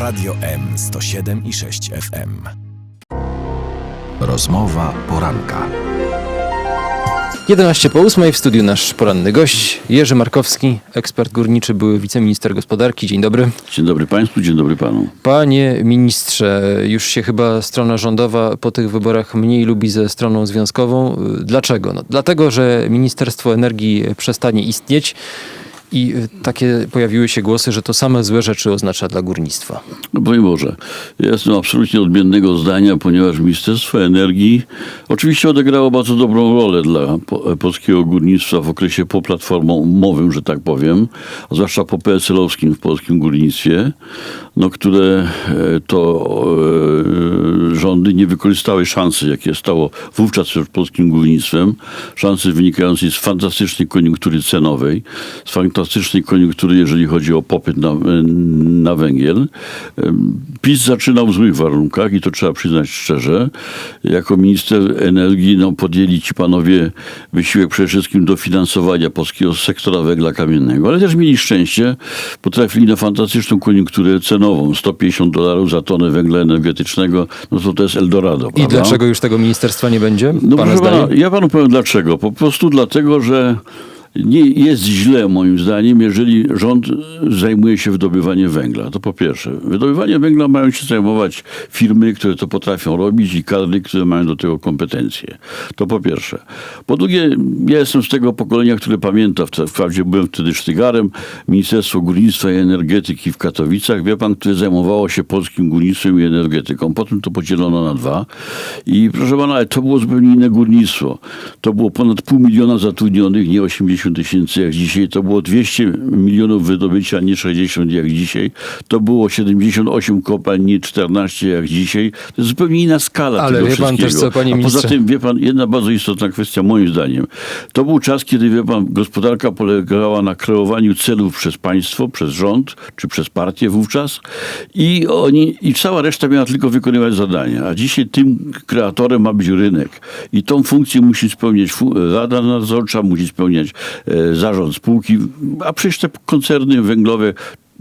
Radio M 107 i 6 FM. Rozmowa poranka. 11 po 8 w studiu nasz poranny gość Jerzy Markowski, ekspert górniczy, były wiceminister gospodarki. Dzień dobry. Dzień dobry Państwu, dzień dobry Panu. Panie ministrze, już się chyba strona rządowa po tych wyborach mniej lubi ze stroną związkową. Dlaczego? No, dlatego, że Ministerstwo Energii przestanie istnieć i takie pojawiły się głosy, że to same złe rzeczy oznacza dla górnictwa. No broń Boże, ja jestem absolutnie odmiennego zdania, ponieważ Ministerstwo Energii oczywiście odegrało bardzo dobrą rolę dla po, polskiego górnictwa w okresie poplatformowym, że tak powiem, a zwłaszcza po PSL-owskim w polskim górnictwie, no, które e, to e, rządy nie wykorzystały szansy, jakie stało wówczas przed polskim górnictwem, szansy wynikającej z fantastycznej koniunktury cenowej, z fantastycznej koniunktury, jeżeli chodzi o popyt na, na węgiel. PiS zaczynał w złych warunkach i to trzeba przyznać szczerze. Jako minister energii no, podjęli ci panowie wysiłek przede wszystkim dofinansowania polskiego sektora węgla kamiennego, ale też mieli szczęście, potrafili na fantastyczną koniunkturę cenową. 150 dolarów za tonę węgla energetycznego, no to to jest Eldorado. I prawda? dlaczego już tego ministerstwa nie będzie? No pana, ja panu powiem dlaczego. Po prostu dlatego, że nie jest źle moim zdaniem, jeżeli rząd zajmuje się wydobywaniem węgla. To po pierwsze. Wydobywaniem węgla mają się zajmować firmy, które to potrafią robić i kadry, które mają do tego kompetencje. To po pierwsze. Po drugie, ja jestem z tego pokolenia, które pamięta, wprawdzie byłem wtedy sztygarem, Ministerstwo Górnictwa i Energetyki w Katowicach, wie pan, które zajmowało się polskim górnictwem i energetyką. Potem to podzielono na dwa. I proszę pana, to było zupełnie inne górnictwo. To było ponad pół miliona zatrudnionych, nie 80 tysięcy jak dzisiaj. To było 200 milionów wydobycia, nie 60 jak dzisiaj. To było 78 kopalń, nie 14 jak dzisiaj. To jest zupełnie inna skala Ale tego wie pan wszystkiego. też co, panie A poza ministrze? tym, wie pan, jedna bardzo istotna kwestia moim zdaniem. To był czas, kiedy, wie pan, gospodarka polegała na kreowaniu celów przez państwo, przez rząd, czy przez partię wówczas i oni, i cała reszta miała tylko wykonywać zadania. A dzisiaj tym kreatorem ma być rynek. I tą funkcję musi spełniać Rada Nadzorcza, musi spełniać zarząd spółki, a przecież te koncerny węglowe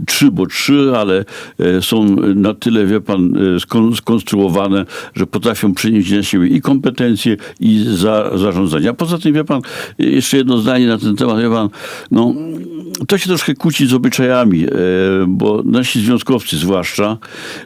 trzy, bo trzy, ale e, są na tyle, wie pan, e, skon- skonstruowane, że potrafią przenieść na siebie i kompetencje, i za, zarządzania. Poza tym, wie pan, e, jeszcze jedno zdanie na ten temat, wie pan, no, to się troszkę kłóci z obyczajami, e, bo nasi związkowcy zwłaszcza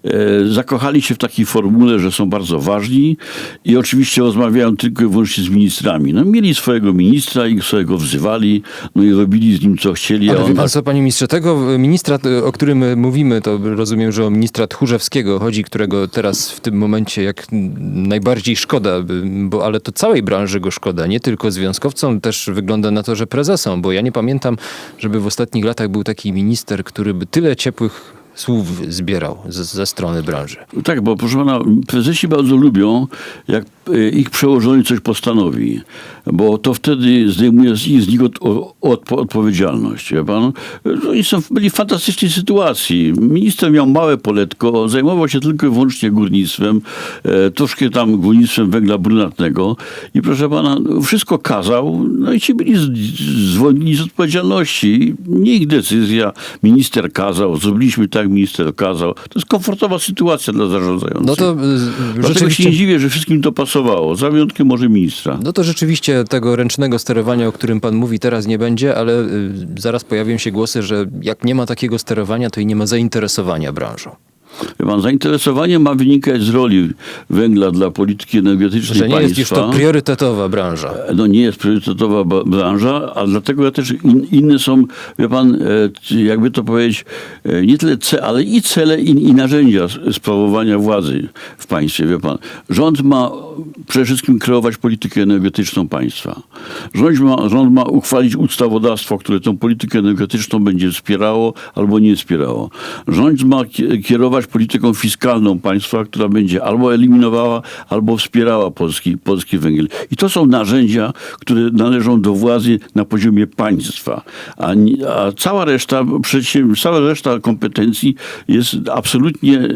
e, zakochali się w takiej formule, że są bardzo ważni i oczywiście rozmawiają tylko i wyłącznie z ministrami. No, mieli swojego ministra i swojego wzywali, no i robili z nim co chcieli. Ale on pan co, panie ministrze, tego ministra, o którym mówimy, to rozumiem, że o ministra Tchórzewskiego chodzi, którego teraz w tym momencie jak najbardziej szkoda, bo ale to całej branży go szkoda, nie tylko związkowcom, też wygląda na to, że prezesom, bo ja nie pamiętam, żeby w ostatnich latach był taki minister, który by tyle ciepłych słów zbierał z, ze strony branży. Tak, bo proszę pana, prezesi bardzo lubią, jak e, ich przełożony coś postanowi, bo to wtedy zdejmuje z, nich od, od, odpowiedzialność. Wie pan? No, są, byli w fantastycznej sytuacji. Minister miał małe poletko, zajmował się tylko i wyłącznie górnictwem, e, troszkę tam górnictwem węgla brunatnego i proszę pana, wszystko kazał, no i ci byli zwolnieni z odpowiedzialności. Nie ich decyzja, minister kazał, zrobiliśmy tak, minister kazał. To jest komfortowa sytuacja dla zarządzających. No to y, Dlatego się rzeczywiście... nie dziwię, że wszystkim to pasowało. Za wyjątkiem może ministra. No to rzeczywiście tego ręcznego sterowania, o którym pan mówi, teraz nie będzie, ale y, zaraz pojawią się głosy, że jak nie ma takiego sterowania, to i nie ma zainteresowania branżą. Pan, zainteresowanie ma wynikać z roli węgla dla polityki energetycznej Że nie państwa. jest już to priorytetowa branża. no nie jest priorytetowa branża, a dlatego też in, inne są, wie pan, e, jakby to powiedzieć, e, nie tyle cele, ale i cele i, i narzędzia sprawowania władzy w państwie, wie pan. Rząd ma przede wszystkim kreować politykę energetyczną państwa. Rząd ma, rząd ma uchwalić ustawodawstwo, które tą politykę energetyczną będzie wspierało albo nie wspierało. Rząd ma ki- polityką fiskalną państwa, która będzie albo eliminowała, albo wspierała polski, polski węgiel. I to są narzędzia, które należą do władzy na poziomie państwa. A, a cała reszta cała reszta kompetencji jest absolutnie e,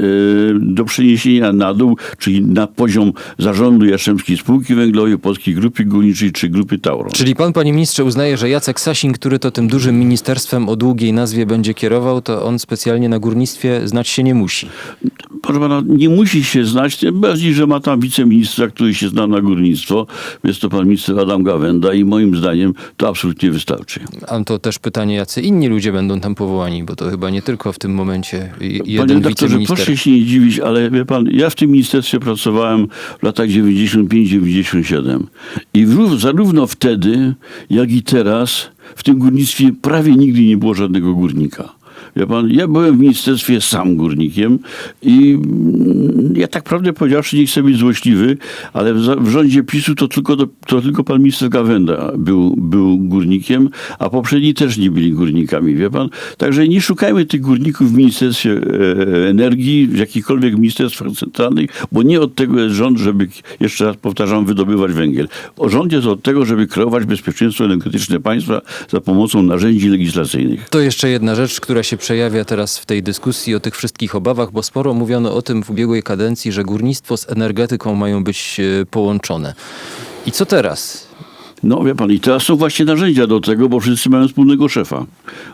do przeniesienia na dół, czyli na poziom zarządu Jastrzębskiej Spółki Węglowej, Polskiej Grupy Górniczej czy Grupy Tauron. Czyli pan, panie ministrze, uznaje, że Jacek Sasin, który to tym dużym ministerstwem o długiej nazwie będzie kierował, to on specjalnie na górnictwie znać się nie musi. Wsi. Proszę pana, nie musi się znać, tym bardziej, że ma tam wiceministra, który się zna na górnictwo. Jest to pan minister Adam Gawenda i moim zdaniem to absolutnie wystarczy. A to też pytanie, jacy inni ludzie będą tam powołani, bo to chyba nie tylko w tym momencie Panie jeden redaktorze, wiceminister. proszę się nie dziwić, ale wie pan, ja w tym ministerstwie pracowałem w latach 95-97 i zarówno wtedy, jak i teraz w tym górnictwie prawie nigdy nie było żadnego górnika. Wie pan, ja byłem w ministerstwie sam górnikiem i mm, ja tak prawdę powiedziawszy, nie chcę być złośliwy, ale w, w rządzie PiSu to tylko, do, to tylko pan minister Gawenda był, był górnikiem, a poprzedni też nie byli górnikami, wie pan. Także nie szukajmy tych górników w Ministerstwie e, Energii, w jakichkolwiek ministerstwach centralnych, bo nie od tego jest rząd, żeby, jeszcze raz powtarzam, wydobywać węgiel. Rząd jest od tego, żeby kreować bezpieczeństwo energetyczne państwa za pomocą narzędzi legislacyjnych. To jeszcze jedna rzecz, która się przejawia teraz w tej dyskusji o tych wszystkich obawach, bo sporo mówiono o tym w ubiegłej kadencji, że górnictwo z energetyką mają być e, połączone. I co teraz? No wie pan, i teraz są właśnie narzędzia do tego, bo wszyscy mają wspólnego szefa.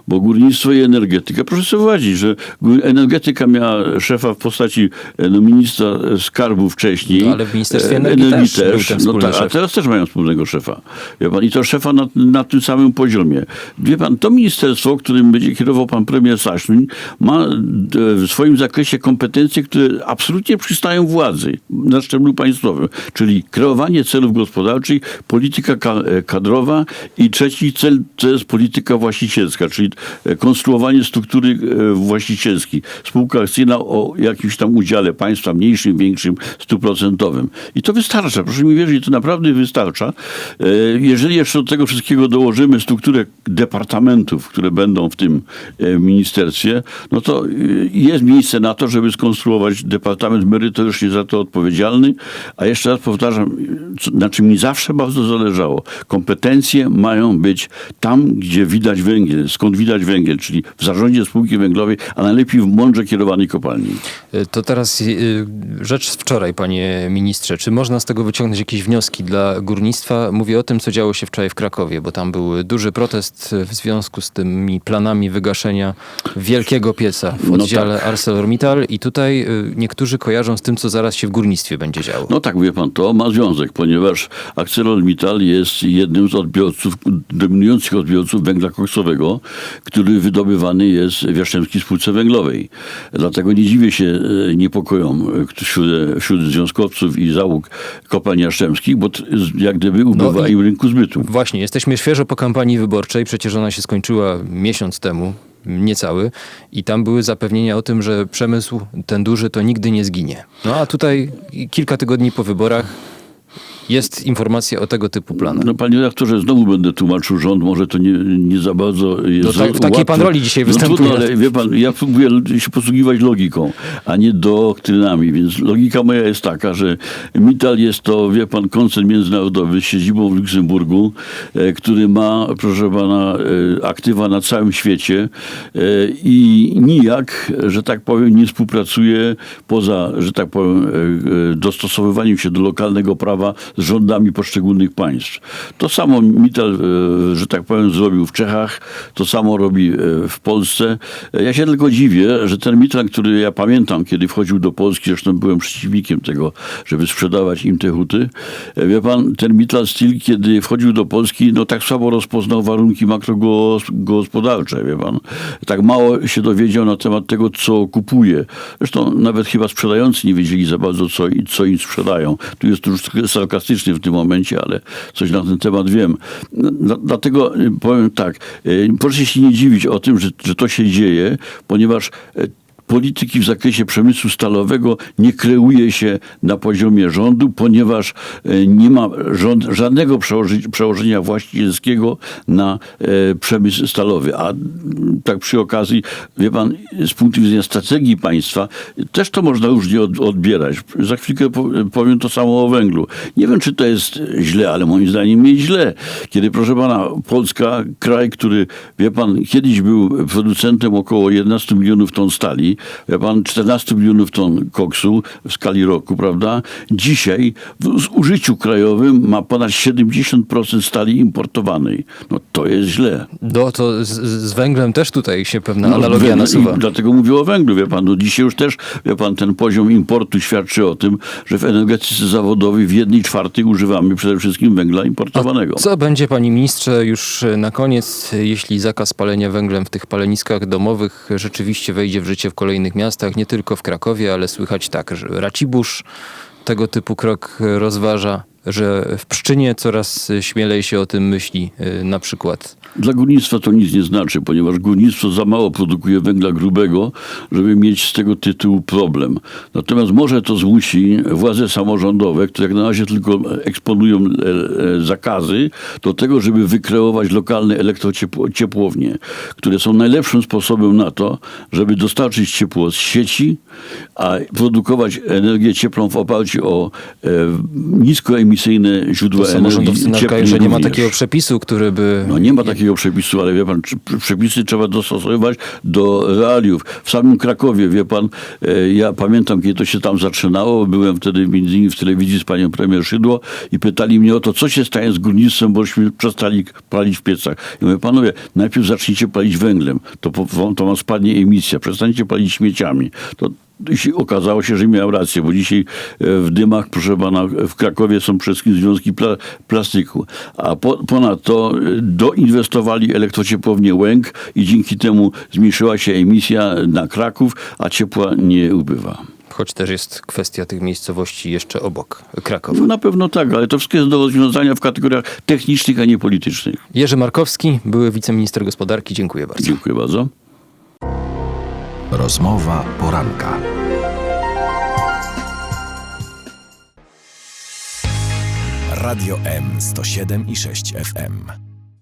Bo górnictwo i energetyka, proszę sobie wyobrazić, że energetyka miała szefa w postaci e, no, ministra skarbu wcześniej. No, ale w Ministerstwie e, Energii też był ten no, tak, A teraz też mają wspólnego szefa. Wie pan, I to szefa na, na tym samym poziomie. Wie pan, to ministerstwo, którym będzie kierował pan premier Saszuń, ma e, w swoim zakresie kompetencje, które absolutnie przystają władzy na szczeblu państwowym. Czyli kreowanie celów gospodarczych, polityka ka- e, kadrowa i trzeci cel to jest polityka właścicielska, czyli e, konstruowanie struktury e, właścicielskiej. Spółka akcyjna o jakimś tam udziale państwa, mniejszym, większym, stuprocentowym. I to wystarcza. Proszę mi wierzyć, to naprawdę wystarcza. Jeżeli jeszcze do tego wszystkiego dołożymy strukturę departamentów, które będą w tym ministerstwie, no to jest miejsce na to, żeby skonstruować departament merytorycznie za to odpowiedzialny. A jeszcze raz powtarzam, na czym mi zawsze bardzo zależało. Kompetencje mają być tam, gdzie widać węgiel, skąd widać węgiel, czyli w zarządzie spółki węglowej, a najlepiej w mądrze kierowanej kopalni. E, To teraz e, rzecz z wczoraj, panie ministrze. Czy można z tego wyciągnąć jakieś wnioski dla górnictwa? Mówię o tym, co działo się wczoraj w Krakowie, bo tam był duży protest w związku z tymi planami wygaszenia wielkiego pieca w No oddziale ArcelorMittal i tutaj e, niektórzy kojarzą z tym, co zaraz się w górnictwie będzie działo. No tak, wie pan, to ma związek, ponieważ ArcelorMittal jest jednym z odbiorców, dominujących odbiorców węgla koksowego, który wydobywany jest w Jastrzębskiej Spółce Węglowej. Dlatego nie dziwię się e, niepokojom e, wśród, wśród związkowców i załóg kopalni jastrzębskich, bo jak gdyby ubywa No im rynku zbytu. Właśnie, jesteśmy świeżo po kampanii wyborczej, przecież ona się skończyła miesiąc temu, niecały, i tam były zapewnienia o tym, że przemysł ten duży to nigdy nie zginie. No a tutaj kilka tygodni po wyborach jest informacja o tego typu planach. No panie redaktorze, znowu będę tłumaczył rząd, może to nie, nie za bardzo jest No tak- w takiej łatwe. pan roli dzisiaj no, występuje. Trudno, ale wie pan, ja próbuję się posługiwać logiką, a nie doktrynami, więc logika moja jest taka, że Mittal jest to, wie pan, koncern międzynarodowy z siedzibą w Luksemburgu, e, który ma, proszę pana, e, aktywa na całym świecie e, i nijak, że tak powiem, nie współpracuje poza, że tak powiem, dostosowywaniem się do lokalnego prawa z rządami poszczególnych państw. To samo Mittal, e, że tak powiem, zrobił w Czechach, to samo robi e, w Polsce. E, Ja się tylko dziwię, że ten Mittal, który ja pamiętam, kiedy wchodził do Polski, zresztą byłem przeciwnikiem tego, żeby sprzedawać im te huty. Wie pan, ten Mittal Steel, kiedy wchodził do Polski, no tak słabo rozpoznał warunki makrogospodarcze, wie pan. Tak mało się dowiedział na temat tego, co kupuje. Zresztą nawet chyba sprzedający nie wiedzieli za bardzo, co, co im sprzedają. Tu jest już trochę w tym momencie, ale coś na ten temat wiem. No, dlatego y, powiem tak, y, proszę się nie dziwić o tym, że, że to się dzieje, ponieważ y, polityki w zakresie przemysłu stalowego nie kreuje się na poziomie rządu, ponieważ e, nie ma rząd, żadnego przełożenia właścicielskiego na e, przemysł stalowy. A tak przy okazji, wie pan, z punktu widzenia strategii państwa, też to można różnie od, odbierać. Za chwilkę po- powiem to samo o węglu. Nie wiem, czy to jest źle, ale moim zdaniem jest źle. Kiedy, proszę pana, Polska, kraj, który, wie pan, kiedyś był producentem około 11 milionów ton stali, wie pan, 14 milionów ton koksu w skali roku, prawda? Dzisiaj w zużyciu krajowym ma ponad 70% stali importowanej. No to jest źle. Do, to z, z węglem też tutaj się pewna No, analogia węgla- nasuwa. Dlatego mówię o węglu, wie pan. No dzisiaj już też, wie pan, ten poziom importu świadczy o tym, że w energetyce zawodowej w jednej czwartej używamy przede wszystkim węgla importowanego. Co będzie, panie ministrze, już na koniec, jeśli zakaz palenia węglem w tych paleniskach domowych rzeczywiście wejdzie w życie w kolejnych miastach, nie tylko w Krakowie, ale słychać tak, że Racibórz tego typu krok rozważa, że w Pszczynie coraz śmielej się o tym myśli, y, na przykład. Dla górnictwa to nic nie znaczy, ponieważ górnictwo za mało produkuje węgla grubego, żeby mieć z tego tytułu problem. Natomiast może to zmusi władze samorządowe, które jak na razie tylko eksponują e, e, zakazy, do tego, żeby wykreować lokalne elektrociepłownie, które są najlepszym sposobem na to, żeby dostarczyć ciepło z sieci, a produkować energię cieplną w oparciu o e, niskoemisyjne źródła energii. Samorządowcy cieplnej że nie ma takiego przepisu, który by... No nie ma takiego przepisu, ale wie pan, przepisy trzeba dostosowywać do realiów. W samym Krakowie, wie pan, e, ja pamiętam, kiedy to się tam zaczynało, byłem wtedy między innymi w telewizji z panią premier Szydło i pytali mnie o to, co się stanie z górnictwem, bośmy przestali palić w piecach. I mówię, panowie, najpierw zacznijcie palić węglem, to, to wam spadnie emisja, przestańcie palić śmieciami. To okazało się, że miałem rację, bo dzisiaj e, w dymach, proszę pana, w Krakowie są przede wszystkim związki pla plastiku. A po, ponadto e, doinwestowali elektrociepłownię Łęk i dzięki temu zmniejszyła się emisja na Kraków, a ciepła nie ubywa. Choć też jest kwestia tych miejscowości jeszcze obok Krakowa. No, na pewno tak, ale to wszystko jest do rozwiązania w kategoriach technicznych, a nie politycznych. Jerzy Markowski, były wiceminister gospodarki, dziękuję bardzo. Dziękuję bardzo. Rozmowa poranka. Radio M 107 i 6 FM.